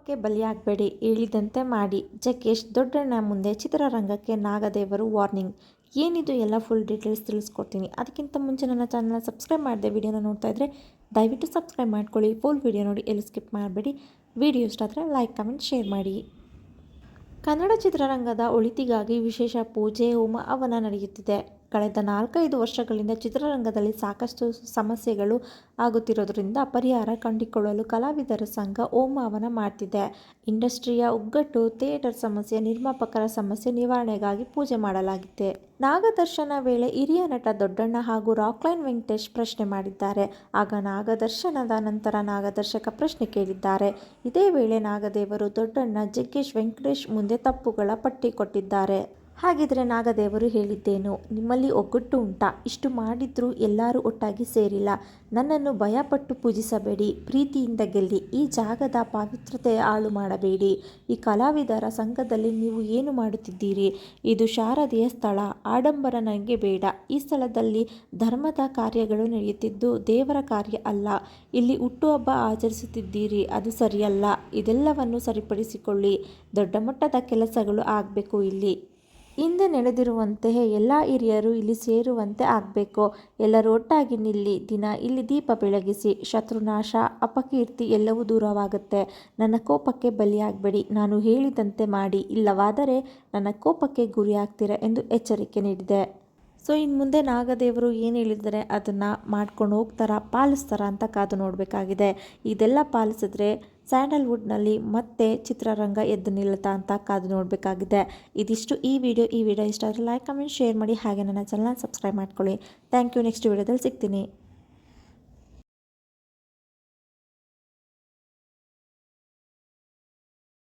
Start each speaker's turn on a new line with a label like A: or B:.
A: ಕೋಪಕ್ಕೆ ಬಲಿಯಾಗಬೇಡಿ, ಹೇಳಿದಂತೆ ಮಾಡಿ. ಜಗ್ಗೇಶ್ ದೊಡ್ಡಣ್ಣ ಮುಂದೆ ಚಿತ್ರರಂಗಕ್ಕೆ ನಾಗದೇವರು ವಾರ್ನಿಂಗ್. ಏನಿದು ಎಲ್ಲ ಫುಲ್ ಡೀಟೇಲ್ಸ್ ತಿಳಿಸ್ಕೊಡ್ತೀನಿ. ಅದಕ್ಕಿಂತ ಮುಂಚೆ ನನ್ನ ಚಾನಲ್ನ ಸಬ್ಸ್ಕ್ರೈಬ್ ಮಾಡಿದೆ ವಿಡಿಯೋನ ನೋಡ್ತಾ ಇದ್ದರೆ ದಯವಿಟ್ಟು ಸಬ್ಸ್ಕ್ರೈಬ್ ಮಾಡ್ಕೊಳ್ಳಿ. ಫುಲ್ ವಿಡಿಯೋ ನೋಡಿ ಎಲ್ಲಿ ಸ್ಕಿಪ್ ಮಾಡಬೇಡಿ. ವಿಡಿಯೋ ಇಷ್ಟ ಆದರೆ ಲೈಕ್, ಕಮೆಂಟ್, ಶೇರ್ ಮಾಡಿ. ಕನ್ನಡ ಚಿತ್ರರಂಗದ ಒಳಿತಿಗಾಗಿ ವಿಶೇಷ ಪೂಜೆ, ಹೋಮ ಅವನ ನಡೆಯುತ್ತಿದೆ. ಕಳೆದ ನಾಲ್ಕೈದು ವರ್ಷಗಳಿಂದ ಚಿತ್ರರಂಗದಲ್ಲಿ ಸಾಕಷ್ಟು ಸಮಸ್ಯೆಗಳು ಆಗುತ್ತಿರೋದ್ರಿಂದ ಪರಿಹಾರ ಕಂಡುಕೊಳ್ಳಲು ಕಲಾವಿದರ ಸಂಘ ಓಮಾವನ ಮಾಡ್ತಿದೆ. ಇಂಡಸ್ಟ್ರಿಯ ಒಗ್ಗಟ್ಟು ಥಿಯೇಟರ್ ಸಮಸ್ಯೆ, ನಿರ್ಮಾಪಕರ ಸಮಸ್ಯೆ ನಿವಾರಣೆಗಾಗಿ ಪೂಜೆ ಮಾಡಲಾಗಿದೆ ನಾಗದರ್ಶನ ವೇಳೆ ಹಿರಿಯ ನಟ ದೊಡ್ಡಣ್ಣ ಹಾಗೂ ರಾಕ್ಲೈನ್ ವೆಂಕಟೇಶ್ ಪ್ರಶ್ನೆ ಮಾಡಿದ್ದಾರೆ. ಆಗ ನಾಗದರ್ಶನದ ನಂತರ ನಾಗದರ್ಶಕ ಪ್ರಶ್ನೆ ಕೇಳಿದ್ದಾರೆ. ಇದೇ ವೇಳೆ ನಾಗದೇವರು ದೊಡ್ಡಣ್ಣ ಜಗ್ಗೇಶ್ ವೆಂಕಟೇಶ್ ಮುಂದೆ ತಪ್ಪುಗಳ ಪಟ್ಟಿ ಕೊಟ್ಟಿದ್ದಾರೆ. ಹಾಗಿದ್ರೆ ನಾಗದೇವರು ಹೇಳಿದ್ದೇನು? ನಿಮ್ಮಲ್ಲಿ ಒಗ್ಗಟ್ಟು ಉಂಟಾ? ಇಷ್ಟು ಮಾಡಿದ್ರೂ ಎಲ್ಲರೂ ಒಟ್ಟಾಗಿ ಸೇರಿಲ್ಲ. ನನ್ನನ್ನು ಭಯಪಟ್ಟು ಪೂಜಿಸಬೇಡಿ. ಪ್ರೀತಿಯಿಂದ ಗೆಲ್ಲಿ. ಈ ಜಾಗದ ಪವಿತ್ರತೆ ಹಾಳು ಮಾಡಬೇಡಿ. ಈ ಕಲಾವಿದರ ಸಂಘದಲ್ಲಿ ನೀವು ಏನು ಮಾಡುತ್ತಿದ್ದೀರಿ? ಇದು ಶಾರದೆಯ ಸ್ಥಳ. ಆಡಂಬರ ನನಗೆ ಬೇಡ. ಈ ಸ್ಥಳದಲ್ಲಿ ಧರ್ಮದ ಕಾರ್ಯಗಳು ನಡೆಯುತ್ತಿದ್ದು ದೇವರ ಕಾರ್ಯ ಅಲ್ಲ. ಇಲ್ಲಿ ಹುಟ್ಟುಹಬ್ಬ ಆಚರಿಸುತ್ತಿದ್ದೀರಿ. ಅದು ಸರಿಯಲ್ಲ. ಇದೆಲ್ಲವನ್ನು ಸರಿಪಡಿಸಿಕೊಳ್ಳಿ. ದೊಡ್ಡ ಮಟ್ಟದ ಕೆಲಸಗಳು ಆಗಬೇಕು ಇಲ್ಲಿ. ಹಿಂದೆ ನಡೆದಿರುವಂತೆಯೇ ಎಲ್ಲ ಹಿರಿಯರು ಇಲ್ಲಿ ಸೇರುವಂತೆ ಆಗಬೇಕು. ಎಲ್ಲರೂ ಒಟ್ಟಾಗಿ ನಿಲ್ಲಿ, ದಿನ ಇಲ್ಲಿ ದೀಪ ಬೆಳಗಿಸಿ, ಶತ್ರುನಾಶ, ಅಪಕೀರ್ತಿ ಎಲ್ಲವೂ ದೂರವಾಗುತ್ತೆ. ನನ್ನ ಕೋಪಕ್ಕೆ ಬಲಿಯಾಗಬೇಡಿ. ನಾನು ಹೇಳಿದಂತೆ ಮಾಡಿ. ಇಲ್ಲವಾದರೆ ನನ್ನ ಕೋಪಕ್ಕೆ ಗುರಿಯಾಗ್ತೀರಾ ಎಂದು ಎಚ್ಚರಿಕೆ ನೀಡಿದೆ. ಸೊ ಇನ್ನು ಮುಂದೆ ನಾಗದೇವರು ಏನು ಹೇಳಿದರೆ ಅದನ್ನು ಮಾಡ್ಕೊಂಡು ಹೋಗ್ತಾರಾ, ಪಾಲಿಸ್ತಾರಾ ಅಂತ ಕಾದು ನೋಡಬೇಕಾಗಿದೆ. ಇದೆಲ್ಲ ಪಾಲಿಸಿದ್ರೆ ಸ್ಯಾಂಡಲ್ವುಡ್ನಲ್ಲಿ ಮತ್ತೆ ಚಿತ್ರರಂಗ ಎದ್ದು ನಿಲ್ಲುತ್ತಾ ಅಂತ ಕಾದು ನೋಡಬೇಕಾಗಿದೆ. ಇದಿಷ್ಟು ಈ ವಿಡಿಯೋ. ಈ ವಿಡಿಯೋ ಇಷ್ಟ ಆದರೆ ಲೈಕ್ ಕಮೆಂಟ್ ಶೇರ್ ಮಾಡಿ. ಹಾಗೆ ನನ್ನ ಚಾನಲ್ ಸಬ್ಸ್ಕ್ರೈಬ್ ಮಾಡ್ಕೊಳ್ಳಿ. ಥ್ಯಾಂಕ್ ಯು ನೆಕ್ಸ್ಟ್ ವಿಡಿಯೋದಲ್ಲಿ ಸಿಗ್ತೀನಿ.